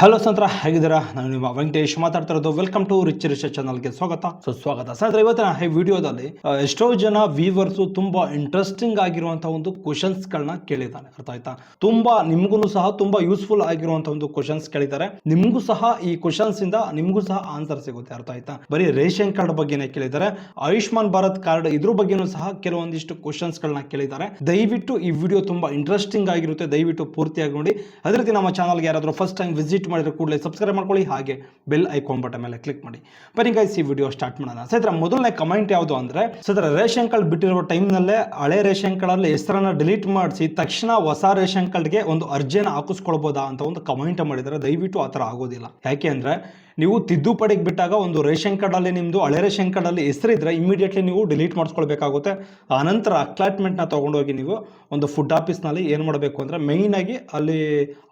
Hello ಸಂತ್ರ ಹೇಗಿದ್ದೀರಾ? ನಾನು ನಿಮ್ಮ ವೆಂಕಟೇಶ್ ಮಾತಾಡ್ತಾ ಇರೋದು. ವೆಲ್ಕಮ್ ಟು ರಿಚ್ ರಿಚ್ ಚಾನಲ್ಗೆ ಸ್ವಾಗತ. ಸೊ ಸ್ವಾಗತ. ಸಂತ್ರ ಇವತ್ತಿನ ಈ ವಿಡಿಯೋದಲ್ಲಿ ಎಷ್ಟೋ ಜನ ವೀವರ್ಸು ತುಂಬಾ ಇಂಟ್ರೆಸ್ಟಿಂಗ್ ಆಗಿರುವಂತಹ ಒಂದು ಕ್ವಶನ್ಸ್ ಗಳನ್ನ ಕೇಳಿದ್ದಾರೆ. ಅರ್ಥ ಆಯ್ತಾ? ತುಂಬಾ ನಿಮ್ಗೂ ಸಹ ತುಂಬಾ ಯೂಸ್ಫುಲ್ ಆಗಿರುವಂತಹ ಒಂದು ಕ್ವಶನ್ಸ್ ಕೇಳಿದ್ದಾರೆ. ನಿಮ್ಗೂ ಸಹ ಈ ಕ್ವಶನ್ಸ್ ಇಂದ ನಿಮ್ಗೂ ಸಹ ಆನ್ಸರ್ ಸಿಗುತ್ತೆ. ಅರ್ಥ ಆಯ್ತಾ? ಬರೀ ರೇಷನ್ ಕಾರ್ಡ್ ಬಗ್ಗೆನೇ ಕೇಳಿದ್ದಾರೆ. ಆಯುಷ್ಮಾನ್ ಭಾರತ್ ಕಾರ್ಡ್ ಇದ್ರ ಬಗ್ಗೆನೂ ಸಹ ಕೆಲವೊಂದಿಷ್ಟು ಕ್ವಶನ್ಸ್ ಗಳನ್ನ ಕೇಳಿದ್ದಾರೆ. ದಯವಿಟ್ಟು ಈ ವಿಡಿಯೋ ತುಂಬಾ ಇಂಟ್ರೆಸ್ಟಿಂಗ್ ಆಗಿರುತ್ತೆ. ದಯವಿಟ್ಟು ಪೂರ್ತಿಯಾಗಿ ನೋಡಿ. ಅದೇ ರೀತಿ ನಮ್ಮ ಚಾನಲ್ಗೆ ಯಾರಾದರೂ ಫಸ್ಟ್ ಟೈಮ್ ವಿಸಿಟ್ ಮಾಡಿದ್ರೆ ಕೂಡಲೇ ಸಬ್ಸ್ಕ್ರೈಬ್ ಮಾಡ್ಕೊಳ್ಳಿ. ಹಾಗೆ ಬೆಲ್ ಐಕಾನ್ ಬಟನ್ ಮೇಲೆ ಕ್ಲಿಕ್ ಮಾಡಿ. ಬನ್ನಿ ಗೈಸ್ ಈ ವಿಡಿಯೋ ಸ್ಟಾರ್ಟ್ ಮಾಡೋಣ. ಸೈತ್ರ ಮೊದಲನೇ ಕಮೆಂಟ್ ಯಾವುದು ಅಂದರೆ ಸೈತ್ರ ರೇಷನ್ ಕಾರ್ಡ್ ಬಿಟ್ಟಿರೋ ಟೈಮ್ನಲ್ಲೇ ಹಳೆ ರೇಷನ್ ಕಾರ್ಡಲ್ಲಿ ಹೆಸರನ್ನ ಡಿಲೀಟ್ ಮಾಡಿಸಿ, ತಕ್ಷಣ ಹೊಸ ರೇಷನ್ ಕಾರ್ಡ್ಗೆ ಒಂದು ಅರ್ಜಿಯನ್ನು ಹಾಕಿಸ್ಕೊಳ್ಬೋದಾ ಅಂತ ಒಂದು ಕಮೆಂಟ್ ಮಾಡಿದರೆ ದಯವಿಟ್ಟು ಆ ಥರ ಆಗೋದಿಲ್ಲ. ಯಾಕೆ ಅಂದ್ರೆ ನೀವು ತಿದ್ದುಪಡಿಗೆ ಬಿಟ್ಟಾಗ ಒಂದು ರೇಷನ್ ಕಾರ್ಡಲ್ಲಿ ನಿಮ್ಮದು ಹಳೆ ರೇಷನ್ ಕಾರ್ಡಲ್ಲಿ ಹೆಸರಿದ್ರೆ ಇಮಿಡಿಯೇಟ್ಲಿ ನೀವು ಡಿಲೀಟ್ ಮಾಡಿಸ್ಕೊಳ್ಬೇಕಾಗುತ್ತೆ. ಆನಂತರ ಅಕ್ಲಾಟ್ಮೆಂಟ್ನ ತೊಗೊಂಡೋಗಿ ನೀವು ಒಂದು ಫುಡ್ ಆಫೀಸ್ನಲ್ಲಿ ಏನು ಮಾಡಬೇಕು ಅಂದರೆ ಆಗಿ ಅಲ್ಲಿ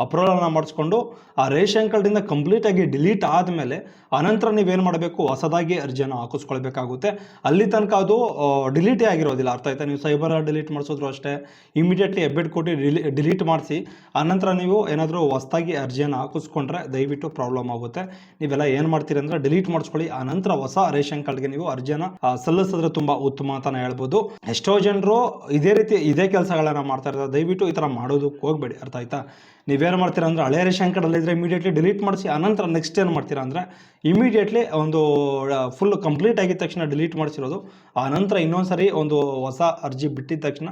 ಅಪ್ರೂವಲನ್ನು ಮಾಡಿಸ್ಕೊಂಡು ಆ ರೇಷನ್ ಕಾರ್ಡಿಂದ ಕಂಪ್ಲೀಟಾಗಿ ಡಿಲೀಟ್ ಆದಮೇಲೆ ಆನಂತರ ನೀವೇನು ಮಾಡಬೇಕು? ಹೊಸದಾಗಿ ಅರ್ಜಿಯನ್ನು ಹಾಕಿಸ್ಕೊಳ್ಬೇಕಾಗುತ್ತೆ. ಅಲ್ಲಿ ತನಕ ಅದು ಡಿಲೀಟೇ ಆಗಿರೋದಿಲ್ಲ. ಅರ್ಥ ಆಯ್ತಾ? ನೀವು ಸೈಬರ್ ಡಿಲೀಟ್ ಮಾಡಿಸಿದ್ರು ಅಷ್ಟೇ. ಇಮಿಡಿಯೇಟ್ಲಿ ಎಬ್ಬೆಟ್ ಕೊಟ್ಟು ಡಿಲಿ ಡಿಲೀಟ್ ಮಾಡಿಸಿ ಆನಂತರ ನೀವು ಏನಾದರೂ ಹೊಸದಾಗಿ ಅರ್ಜಿಯನ್ನು ಹಾಕಿಸ್ಕೊಂಡ್ರೆ ದಯವಿಟ್ಟು ಪ್ರಾಬ್ಲಮ್ ಆಗುತ್ತೆ. ನೀವೆಲ್ಲ ಏನು ಮಾಡ್ತೀರಿ ಅಂದ್ರೆ ಡಿಲೀಟ್ ಮಾಡಿಸ್ಕೊಳ್ಳಿ. ಆ ನಂತರ ಹೊಸ ರೇಷನ್ ಕಾರ್ಡ್ಗೆ ನೀವು ಅರ್ಜಿಯನ್ನ ಸಲ್ಲಿಸಿದ್ರೆ ತುಂಬಾ ಉತ್ತಮ ಅಂತಾನೆ ಹೇಳ್ಬೋದು. ಎಷ್ಟೋ ಜನರು ಇದೇ ರೀತಿ ಇದೇ ಕೆಲಸಗಳನ್ನ ಮಾಡ್ತಾ ಇರ್ತಾರೆ. ದಯವಿಟ್ಟು ಈ ತರ ಮಾಡೋದಕ್ಕೆ ಹೋಗ್ಬೇಡಿ. ಅರ್ಥ ಆಯ್ತಾ? ನೀವೇನು ಮಾಡ್ತೀರಾ ಅಂದ್ರೆ ಹಳೆ ರೇಷನ್ ಕಾರ್ಡ್ ಇದ್ರೆ ಇಮಿಡಿಯೇಟ್ಲಿ ಡಿಲೀಟ್ ಮಾಡಿಸಿ ಆನಂತರ ನೆಕ್ಸ್ಟ್ ಏನು ಮಾಡ್ತೀರಾ ಅಂದ್ರೆ ಇಮಿಡಿಯೇಟ್ಲಿ ಒಂದು ಫುಲ್ ಕಂಪ್ಲೀಟ್ ಆಗಿದ ತಕ್ಷಣ ಡಿಲೀಟ್ ಮಾಡಿಸಿರೋದು. ಆ ನಂತರ ಇನ್ನೊಂದು ಸರಿ ಒಂದು ಹೊಸ ಅರ್ಜಿ ಬಿಟ್ಟಿದ ತಕ್ಷಣ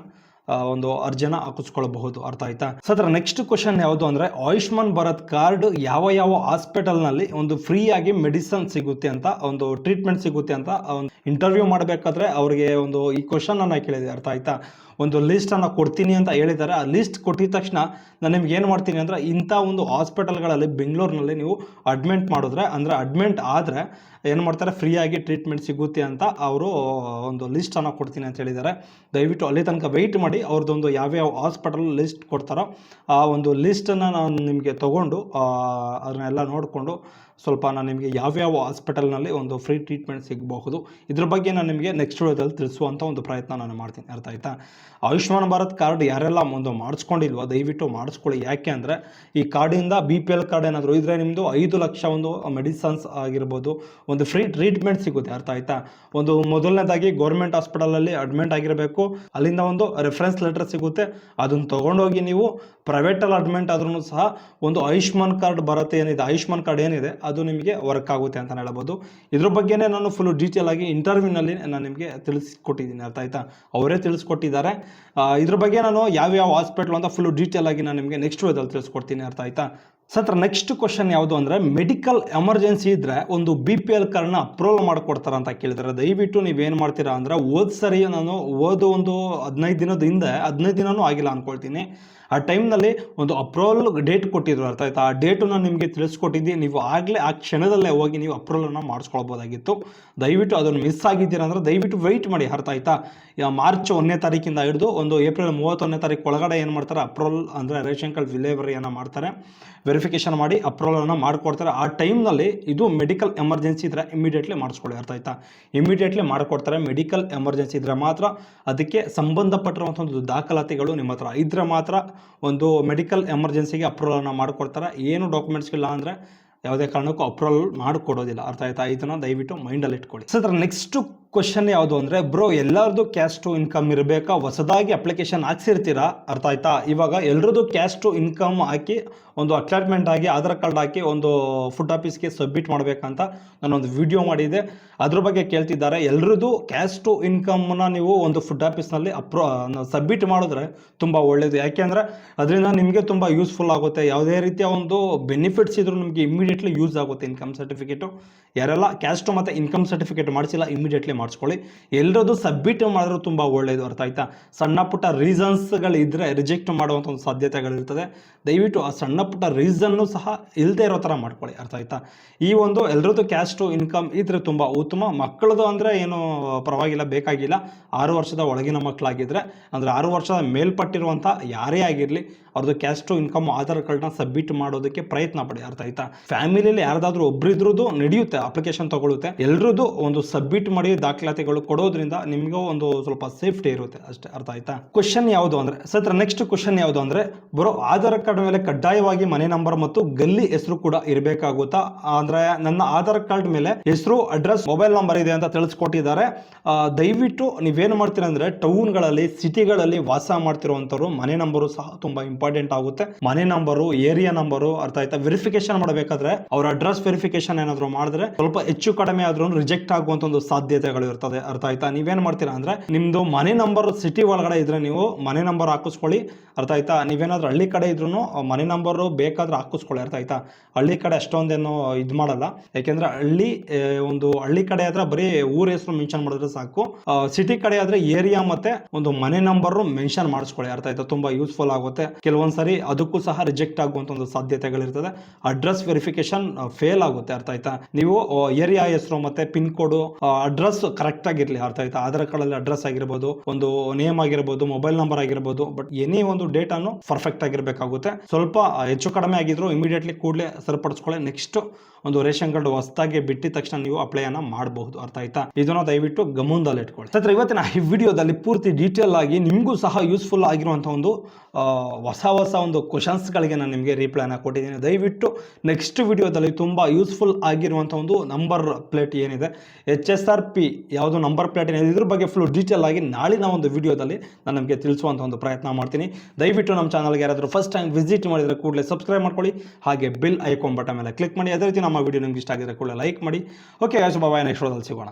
ಒಂದು ಅರ್ಜನ ಹಾಕಿಸ್ಕೊಳ್ಬಹುದು. ಅರ್ಥ ಆಯ್ತಾ? ಸತ್ರ ನೆಕ್ಸ್ಟ್ ಕ್ವಶನ್ ಯಾವುದು ಅಂದ್ರೆ, ಆಯುಷ್ಮಾನ್ ಭಾರತ್ ಕಾರ್ಡ್ ಯಾವ ಯಾವ ಹಾಸ್ಪಿಟಲ್ನಲ್ಲಿ ಒಂದು ಫ್ರೀ ಆಗಿ ಮೆಡಿಸನ್ ಸಿಗುತ್ತೆ ಅಂತ, ಒಂದು ಟ್ರೀಟ್ಮೆಂಟ್ ಸಿಗುತ್ತೆ ಅಂತ ಒಂದು ಇಂಟರ್ವ್ಯೂ ಮಾಡಬೇಕಾದ್ರೆ ಅವರಿಗೆ ಒಂದು ಈ ಕ್ವಶನ್ ಅನ್ನ ಕೇಳಿದೆ. ಅರ್ಥ ಆಯ್ತಾ? ಒಂದು ಲಿಸ್ಟ್ ಅನ್ನ ಕೊಡ್ತೀನಿ ಅಂತ ಹೇಳಿದ್ದಾರೆ. ಆ ಲಿಸ್ಟ್ ಕೊಟ್ಟಿದ ತಕ್ಷಣ ನಾನು ನಿಮ್ಗೆ ಏನು ಮಾಡ್ತೀನಿ ಅಂದ್ರೆ, ಇಂಥ ಒಂದು ಹಾಸ್ಪಿಟಲ್ಗಳಲ್ಲಿ ಬೆಂಗಳೂರಿನಲ್ಲಿ ನೀವು ಅಡ್ಮಿಂಟ್ ಮಾಡಿದ್ರೆ, ಅಂದ್ರೆ ಅಡ್ಮಿಂಟ್ ಆದರೆ ಏನು ಮಾಡ್ತಾರೆ? ಫ್ರೀಯಾಗಿ ಟ್ರೀಟ್ಮೆಂಟ್ ಸಿಗುತ್ತೆ ಅಂತ ಅವರು ಒಂದು ಲಿಸ್ಟನ್ನು ಕೊಡ್ತೀನಿ ಅಂತ ಹೇಳಿದ್ದಾರೆ. ದಯವಿಟ್ಟು ಅಲ್ಲಿ ತನಕ ವೆಯ್ಟ್ ಮಾಡಿ ಅವ್ರದ್ದೊಂದು ಯಾವ್ಯಾವ ಹಾಸ್ಪಿಟಲ್ ಲಿಸ್ಟ್ ಕೊಡ್ತಾರೋ, ಆ ಒಂದು ಲಿಸ್ಟನ್ನು ನಾನು ನಿಮಗೆ ತೊಗೊಂಡು ಅದನ್ನೆಲ್ಲ ನೋಡಿಕೊಂಡು ಸ್ವಲ್ಪ ನಾನು ನಿಮಗೆ ಯಾವ್ಯಾವ ಹಾಸ್ಪಿಟಲ್ನಲ್ಲಿ ಒಂದು ಫ್ರೀ ಟ್ರೀಟ್ಮೆಂಟ್ ಸಿಗಬಹುದು. ಇದ್ರ ಬಗ್ಗೆ ನಾನು ನಿಮಗೆ ನೆಕ್ಸ್ಟ್ ವಿಡಿಯೋದಲ್ಲಿ ತಿಳಿಸುವಂಥ ಒಂದು ಪ್ರಯತ್ನ ನಾನು ಮಾಡ್ತೀನಿ. ಅರ್ಥ ಆಯ್ತಾ? ಆಯುಷ್ಮಾನ್ ಭಾರತ್ ಕಾರ್ಡ್ ಯಾರೆಲ್ಲ ಒಂದು ಮಾಡಿಸ್ಕೊಂಡಿಲ್ವೋ, ದಯವಿಟ್ಟು ಮಾಡಿಸ್ಕೊಳ್ಳಿ. ಯಾಕೆ ಅಂದರೆ, ಈ ಕಾರ್ಡಿಂದ ಬಿ ಪಿ ಎಲ್ ಕಾರ್ಡ್ ಏನಾದರೂ ಇದ್ದರೆ ನಿಮ್ಮದು ಐದು ಲಕ್ಷ ಒಂದು ಮೆಡಿಸನ್ಸ್ ಆಗಿರ್ಬೋದು ಒಂದು ಫ್ರೀ ಟ್ರೀಟ್ಮೆಂಟ್ ಸಿಗುತ್ತೆ, ಅರ್ಥ ಆಯ್ತಾ? ಒಂದು ಮೊದಲನೇದಾಗಿ ಗೌರ್ಮೆಂಟ್ ಹಾಸ್ಪಿಟಲಲ್ಲಿ ಅಡ್ಮಿಟ್ ಆಗಿರಬೇಕು. ಅಲ್ಲಿಂದ ಒಂದು ರೆಫರೆನ್ಸ್ ಲೆಟರ್ ಸಿಗುತ್ತೆ. ಅದನ್ನು ತೊಗೊಂಡೋಗಿ ನೀವು ಪ್ರೈವೇಟಲ್ಲಿ ಅಡ್ಮಿಟ್ ಆದ್ರೂ ಸಹ ಒಂದು ಆಯುಷ್ಮಾನ್ ಕಾರ್ಡ್ ಬರುತ್ತೆ, ಏನಿದೆ, ಆಯುಷ್ಮಾನ್ ಕಾರ್ಡ್ ಏನಿದೆ, ಅದು ನಿಮಗೆ ವರ್ಕ್ ಆಗುತ್ತೆ ಅಂತ ಹೇಳ್ಬೋದು. ಇದ್ರ ಬಗ್ಗೆನೇ ನಾನು ಫುಲ್ ಡೀಟೇಲ್ ಆಗಿ ಇಂಟರ್ವ್ಯೂನಲ್ಲಿ ನಾನು ನಿಮಗೆ ತಿಳಿಸ್ಕೊಟ್ಟಿದ್ದೀನಿ, ಅರ್ಥ ಆಯ್ತಾ? ಅವರೇ ತಿಳಿಸ್ಕೊಟ್ಟಿದ್ದಾರೆ. ಇದ್ರ ಬಗ್ಗೆ ನಾನು ಯಾವ್ಯಾವ ಹಾಸ್ಪಿಟ್ಲು ಅಂತ ಫುಲ್ ಡೀಟೇಲ್ ಆಗಿ ನಾನು ನಿಮಗೆ ನೆಕ್ಸ್ಟ್ ವೇದಲ್ಲಿ ತಿಳಿಸ್ಕೊಡ್ತೀನಿ, ಅರ್ಥ ಆಯ್ತಾ? ಸತ್ರ ನೆಕ್ಸ್ಟ್ ಕ್ವಶನ್ ಯಾವುದು ಅಂದರೆ ಮೆಡಿಕಲ್ ಎಮರ್ಜೆನ್ಸಿ ಇದ್ದರೆ ಒಂದು ಬಿ ಪಿ ಎಲ್ ಕಾರ್ಡ್ನ ಅಪ್ರೂವಲ್ ಮಾಡಿಕೊಡ್ತಾರೆ ಅಂತ ಕೇಳಿದ್ದಾರೆ ದಯವಿಟ್ಟು ನೀವೇನು ಮಾಡ್ತೀರಾ ಅಂದರೆ, ಓದ್ ಸರಿ ನಾನು ಓದೋ ಒಂದು ಹದಿನೈದು ದಿನದ ಹಿಂದೆ, ಹದಿನೈದು ದಿನವೂ ಆಗಿಲ್ಲ ಅಂದ್ಕೊಳ್ತೀನಿ ಆ ಟೈಮ್ನಲ್ಲಿ ಒಂದು ಅಪ್ರೂವಲ್ ಡೇಟ್ ಕೊಟ್ಟಿದ್ರು, ಅರ್ಥ ಆಯ್ತಾ? ಆ ಡೇಟನ್ನು ನಾನು ನಿಮಗೆ ತಿಳಿಸ್ಕೊಟ್ಟಿದ್ದೆ. ನೀವು ಆಗಲೇ ಆ ಕ್ಷಣದಲ್ಲೇ ಹೋಗಿ ನೀವು ಅಪ್ರೂವಲನ್ನು ಮಾಡಿಸ್ಕೊಳ್ಬೋದಾಗಿತ್ತು. ದಯವಿಟ್ಟು ಅದನ್ನು ಮಿಸ್ ಆಗಿದ್ದೀರಾ ಅಂದರೆ ದಯವಿಟ್ಟು ವೆಯ್ಟ್ ಮಾಡಿ, ಅರ್ಥ ಆಯ್ತಾ? ಮಾರ್ಚ್ ಒಂದನೇ ತಾರೀಕಿಂದ ಹಿಡಿದು ಒಂದು ಏಪ್ರಿಲ್ ಮೂವತ್ತೊಂದನೇ ತಾರೀಕು ಒಳಗಡೆ ಏನು ಮಾಡ್ತಾರೆ? ಅಪ್ರೂವಲ್ ಅಂದರೆ ರೇಷನ್ ಕಾರ್ಡ್ ವಿಲೇವರಿಯನ್ನು ಮಾಡ್ತಾರೆ. ವೆರಿಫಿಕೇಶನ್ ಮಾಡಿ ಅಪ್ರೂವಲನ್ನು ಮಾಡಿಕೊಡ್ತಾರೆ. ಆ ಟೈಮ್ನಲ್ಲಿ ಇದು ಮೆಡಿಕಲ್ ಎಮರ್ಜೆನ್ಸಿ ಇದ್ದರೆ ಇಮಿಡಿಯೇಟ್ಲಿ ಮಾಡಿಸ್ಕೊಳ್ಳಿ, ಅರ್ಥ ಆಯ್ತಾ? ಇಮಿಡಿಯೇಟ್ಲಿ ಮಾಡಿಕೊಡ್ತಾರೆ. ಮೆಡಿಕಲ್ ಎಮರ್ಜೆನ್ಸಿ ಇದ್ದರೆ ಮಾತ್ರ ಅದಕ್ಕೆ ಸಂಬಂಧಪಟ್ಟಿರುವಂಥ ಒಂದು ದಾಖಲಾತಿಗಳು ನಿಮ್ಮ ಹತ್ರ ಇದ್ದರೆ ಮಾತ್ರ ಒಂದು ಮೆಡಿಕಲ್ ಎಮರ್ಜೆನ್ಸಿಗೆ ಅಪ್ರೂವಲನ್ನು ಮಾಡಿಕೊಡ್ತಾರೆ. ಏನು ಡಾಕ್ಯುಮೆಂಟ್ಸ್ ಇಲ್ಲ ಅಂದರೆ ಯಾವುದೇ ಕಾರಣಕ್ಕೂ ಅಪ್ರೂವಲ್ ಮಾಡಿಕೊಡೋದಿಲ್ಲ. ಅರ್ಥ ಆಯ್ತಾ? ಇದನ್ನು ದಯವಿಟ್ಟು ಮೈಂಡಲ್ಲಿ ಇಟ್ಕೊಳ್ಳಿ. ಸರ್ ನೆಕ್ಸ್ಟ್ ಕ್ವಶನ್ ಯಾವುದು ಅಂದರೆ, ಬ್ರೋ, ಎಲ್ಲರದು ಕ್ಯಾಶ್ ಟು ಇನ್ಕಮ್ ಇರಬೇಕಾ? ಹೊಸದಾಗಿ ಅಪ್ಲಿಕೇಶನ್ ಹಾಕ್ಸಿರ್ತೀರಾ? ಅರ್ಥ ಆಯ್ತಾ? ಇವಾಗ ಎಲ್ಲರದು ಕ್ಯಾಶ್ ಟು ಇನ್ಕಮ್ ಹಾಕಿ ಒಂದು ಅಟ್ಯಾಚ್ಮೆಂಟ್ ಆಗಿ, ಆಧಾರ್ ಕಾರ್ಡ್ ಹಾಕಿ ಒಂದು ಫುಡ್ ಆಫೀಸ್ಗೆ ಸಬ್ಮಿಟ್ ಮಾಡಬೇಕಂತ ನಾನೊಂದು ವಿಡಿಯೋ ಮಾಡಿದೆ. ಅದ್ರ ಬಗ್ಗೆ ಕೇಳ್ತಿದ್ದಾರೆ. ಎಲ್ಲರದು ಕ್ಯಾಶ್ ಟು ಇನ್ಕಮ್ನ ನೀವು ಒಂದು ಫುಡ್ ಆಫೀಸ್ನಲ್ಲಿ ಅಪ್ರೂ ಸಬ್ಮಿಟ್ ಮಾಡಿದ್ರೆ ತುಂಬ ಒಳ್ಳೆಯದು ಯಾಕೆಂದರೆ ಅದರಿಂದ ನಿಮಗೆ ತುಂಬ ಯೂಸ್ಫುಲ್ ಆಗುತ್ತೆ. ಯಾವುದೇ ರೀತಿಯ ಒಂದು ಬೆನಿಫಿಟ್ಸ್ ಇದ್ರೂ ನಿಮಗೆ ಇಮಿಡಿಯೇಟ್ಲಿ ಯೂಸ್ ಆಗುತ್ತೆ ಇನ್ಕಮ್ ಸರ್ಟಿಫಿಕೇಟು ಯಾರೆಲ್ಲ ಕ್ಯಾಸ್ಟು ಮತ್ತು ಇನ್ಕಮ್ ಸರ್ಟಿಫಿಕೇಟ್ ಮಾಡಿಸಿಲ್ಲ ಇಮಿಡಿಯೇಟ್ಲಿ ಮಾಡಿಸ್ಕೊಳ್ಳಿ. ಎಲ್ಲರದು ಸಬ್ಮಿಟ್ ಮಾಡಿದ್ರು ತುಂಬ ಒಳ್ಳೆಯದು ಅರ್ಥ ಆಯ್ತಾ? ಸಣ್ಣ ಪುಟ್ಟ ರೀಸನ್ಸ್ಗಳಿದ್ದರೆ ರಿಜೆಕ್ಟ್ ಮಾಡುವಂಥ ಒಂದು ಸಾಧ್ಯತೆಗಳಿರ್ತದೆ. ದಯವಿಟ್ಟು ಆ ಸಣ್ಣ ಪುಟ್ಟ ರೀಸನ್ನು ಸಹ ಇಲ್ಲದೆ ಇರೋ ಥರ ಮಾಡ್ಕೊಳ್ಳಿ ಅರ್ಥ ಆಯ್ತಾ? ಈ ಒಂದು ಎಲ್ಲರದ್ದು ಕ್ಯಾಸ್ಟು ಇನ್ಕಮ್ ಇದ್ರೆ ತುಂಬ ಉತ್ತಮ. ಮಕ್ಕಳದು ಅಂದರೆ ಏನು ಪರವಾಗಿಲ್ಲ, ಬೇಕಾಗಿಲ್ಲ. ಆರು ವರ್ಷದ ಒಳಗಿನ ಮಕ್ಕಳಾಗಿದ್ದರೆ ಅಂದರೆ ಆರು ವರ್ಷದ ಮೇಲ್ಪಟ್ಟಿರುವಂಥ ಯಾರೇ ಆಗಿರಲಿ, ಅವ್ರದ್ದು ಕ್ಯಾಸ್ಟು ಇನ್ಕಮ್ ಆಧಾರ್ ಕಾರ್ಡ್ನ ಸಬ್ಮಿಟ್ ಮಾಡೋದಕ್ಕೆ ಪ್ರಯತ್ನ ಪಡಿ ಅರ್ಥ ಆಯ್ತಾ? ಫ್ಯಾಮಿಲಿಯಲ್ಲಿ ಯಾರ್ದಾದ್ರೂ ಒಬ್ರಿದ್ರದ್ದು ನಡೆಯುತ್ತೆ ಅಪ್ಲಿಕೇಶನ್ ತಗೊಳುತ್ತೆ ಎಲ್ರದ್ದು ಒಂದು ಸಬ್ಮಿಟ್ ಮಾಡಿ ದಾಖಲಾತಿಗಳು ಕೊಡೋದ್ರಿಂದ ನಿಮಗೂ ಒಂದು ಸ್ವಲ್ಪ ಸೇಫ್ಟಿ ಇರುತ್ತೆ, ಅಷ್ಟೇ ಅರ್ಥ ಆಯ್ತಾ? ಕ್ವಶನ್ ಯಾವುದು ಅಂದ್ರೆ ಸತ್ರ ನೆಕ್ಸ್ಟ್ ಕ್ವಶನ್ ಯಾವುದು ಅಂದ್ರೆ ಬರೋ ಆಧಾರ್ ಕಾರ್ಡ್ ಮೇಲೆ ಕಡ್ಡಾಯವಾಗಿ ಮನೆ ನಂಬರ್ ಮತ್ತು ಗಲ್ಲಿ ಹೆಸರು ಕೂಡ ಇರಬೇಕಾಗುತ್ತಾ? ಅಂದ್ರೆ ನನ್ನ ಆಧಾರ್ ಕಾರ್ಡ್ ಮೇಲೆ ಹೆಸರು ಅಡ್ರೆಸ್ ಮೊಬೈಲ್ ನಂಬರ್ ಇದೆ ಅಂತ ತಿಳಿಸ್ಕೊಟ್ಟಿದ್ದಾರೆ. ದಯವಿಟ್ಟು ನೀವೇನು ಮಾಡ್ತೀರಾ ಅಂದ್ರೆ ಟೌನ್ಗಳಲ್ಲಿ ಸಿಟಿಗಳಲ್ಲಿ ವಾಸ ಮಾಡ್ತಿರುವಂತವ್ರು ಮನೆ ನಂಬರು ಸಹ ತುಂಬಾ ಇಂಪಾರ್ಟೆಂಟ್ ಆಗುತ್ತೆ. ಮನೆ ನಂಬರು ಏರಿಯಾ ನಂಬರು ಅರ್ಥ ಆಯ್ತಾ? ವೆರಿಫಿಕೇಶನ್ ಮಾಡಬೇಕಾದ್ರೆ, ಅವ್ರ ಅಡ್ರೆಸ್ ವೆರಿಫಿಕೇಶನ್ ಏನಾದ್ರು ಮಾಡಿದ್ರೆ ಸ್ವಲ್ಪ ಹೆಚ್ಚು ಕಡಿಮೆ ಆದ್ರೂ ರಿಜೆಕ್ಟ್ ಆಗುವಂತ ಒಂದು ಸಾಧ್ಯತೆಗಳು ಇರ್ತದೆ, ಅರ್ಥ ಆಯ್ತಾ? ನೀವೇನ್ ಮಾಡ್ತೀರಾ ಅಂದ್ರೆ ನಿಮ್ದು ಮನೆ ನಂಬರ್ ಸಿಟಿ ಒಳಗಡೆ ಇದ್ರೆ ನೀವು ಮನೆ ನಂಬರ್ ಹಾಕಿಸ್ಕೊಳ್ಳಿ, ಅರ್ಥ ಆಯ್ತಾ? ನೀವೇನಾದ್ರೂ ಹಳ್ಳಿ ಕಡೆ ಇದ್ರೂ ಮನೆ ನಂಬರು ಬೇಕಾದ್ರೆ ಹಾಕಿಸ್ಕೊಳ್ಳಿ, ಅರ್ಥ ಆಯ್ತಾ? ಹಳ್ಳಿ ಕಡೆ ಅಷ್ಟೊಂದೇನು ಇದು ಮಾಡಲ್ಲ. ಯಾಕೆಂದ್ರೆ ಹಳ್ಳಿ ಒಂದು ಹಳ್ಳಿ ಕಡೆ ಆದ್ರೆ ಬರೀ ಊರ ಹೆಸರು ಮೆನ್ಷನ್ ಮಾಡಿದ್ರೆ ಸಾಕು. ಸಿಟಿ ಕಡೆ ಆದ್ರೆ ಏರಿಯಾ ಮತ್ತೆ ಒಂದು ಮನೆ ನಂಬರ್ ಮೆನ್ಷನ್ ಮಾಡಿಸ್ಕೊಳ್ಳಿ, ಅರ್ಥ ಆಯ್ತಾ? ತುಂಬಾ ಯೂಸ್ಫುಲ್ ಆಗುತ್ತೆ. ಕೆಲವೊಂದ್ಸರಿ ಅದಕ್ಕೂ ಸಹ ರಿಜೆಕ್ಟ್ ಆಗುವಂತ ಒಂದು ಸಾಧ್ಯತೆಗಳಿರ್ತದೆ. ಅಡ್ರೆಸ್ ವೆರಿಫಿಕೇಶನ್ ಫೇಲ್ ಆಗುತ್ತೆ, ಅರ್ಥ ಆಯ್ತಾ? ನೀವು ಏರಿಯಾ ಹೆಸರು ಮತ್ತೆ ಪಿನ್ ಕೋಡ್ ಅಡ್ರೆಸ್ ಕರೆಕ್ಟ್ ಆಗಿರ್ಲಿ, ಅರ್ಥ ಆಯ್ತಾ? ಆಧಾರ್ ಕಾರ್ಡ್ ಅಲ್ಲಿ ಅಡ್ರೆಸ್ ಆಗಿರ್ಬೋದು, ಒಂದು ನೇಮ್ ಆಗಿರ್ಬೋದು ಮೊಬೈಲ್ ನಂಬರ್ ಆಗಿರ್ಬೋದು ಬಟ್ ಎನಿ ಒಂದು ಡೇಟಾನು ಪರ್ಫೆಕ್ಟ್ ಆಗಿರ್ಬೇಕಾಗುತ್ತೆ. ಸ್ವಲ್ಪ ಹೆಚ್ಚು ಕಡಿಮೆ ಆಗಿದ್ರು ಇಮಿಡಿಯೇಟ್ಲಿ ಕೂಡಲೇ ಸರಿಪಡಿಸ್ಕೊಳ್ಳಿ. ನೆಕ್ಸ್ಟ್ ಒಂದು ರೇಷನ್ ಕಾರ್ಡ್ ಹೊಸದಾಗಿ ಬಿಟ್ಟಿದ ತಕ್ಷಣ ನೀವು ಅಪ್ಲೈ ಅನ್ನ ಮಾಡಬಹುದು, ಅರ್ಥ ಆಯ್ತಾ? ಇದನ್ನ ದಯವಿಟ್ಟು ಗಮನದಲ್ಲಿ ಇಟ್ಕೊಳ್ಳಿ. ಸತ್ರ ಇವತ್ತಿನ ಈ ವಿಡಿಯೋದಲ್ಲಿ ಪೂರ್ತಿ ಡೀಟೇಲ್ ಆಗಿ ನಿಮಗೂ ಸಹ ಯೂಸ್ಫುಲ್ ಆಗಿರುವಂತಹ ಒಂದು ಹೊಸ ಹೊಸ ಒಂದು ಕ್ವಶನ್ಸ್ಗಳಿಗೆ ನಾನು ನಿಮಗೆ ರಿಪ್ಲೈನ ಕೊಟ್ಟಿದ್ದೀನಿ. ದಯವಿಟ್ಟು ನೆಕ್ಸ್ಟ್ ವಿಡಿಯೋದಲ್ಲಿ ತುಂಬ ಯೂಸ್ಫುಲ್ ಆಗಿರುವಂಥ ಒಂದು ನಂಬರ್ ಪ್ಲೇಟ್ ಏನಿದೆ? ಎಚ್ ಎಸ್ ಆರ್ ಪಿ ಯಾವುದು ನಂಬರ್ ಪ್ಲೇಟ್ ಏನಿದೆ, ಇದ್ರ ಬಗ್ಗೆ ಫುಲ್ ಡೀಟೇಲ್ ಆಗಿ ನಾಳಿನ ಒಂದು ವಿಡಿಯೋದಲ್ಲಿ ನಾನು ನಿಮಗೆ ತಿಳಿಸುವಂಥ ಒಂದು ಪ್ರಯತ್ನ ಮಾಡ್ತೀನಿ. ದಯವಿಟ್ಟು ನಮ್ಮ ಚಾನಲ್ಗೆ ಯಾರಾದರೂ ಫಸ್ಟ್ ಟೈಮ್ ವಿಸಿಟ್ ಮಾಡಿದರೆ ಕೂಡಲೇ ಸಬ್ಸ್ಕ್ರೈಬ್ ಮಾಡ್ಕೊಳ್ಳಿ, ಹಾಗೆ ಬಿಲ್ ಐಕಾನ್ ಬಟನ್ ಮೇಲೆ ಕ್ಲಿಕ್ ಮಾಡಿ. ಅದೇ ರೀತಿ ನಮ್ಮ ವಿಡಿಯೋ ನಿಮ್ಗೆ ಇಷ್ಟ ಆಗಿದ್ರೆ ಕೂಡಲೇ ಲೈಕ್ ಮಾಡಿ. ಓಕೆ ಬಾಯ್ ನೆಕ್ಸ್ಟ್ ಶೋದಲ್ಲಿ ಸಿಗೋಣ.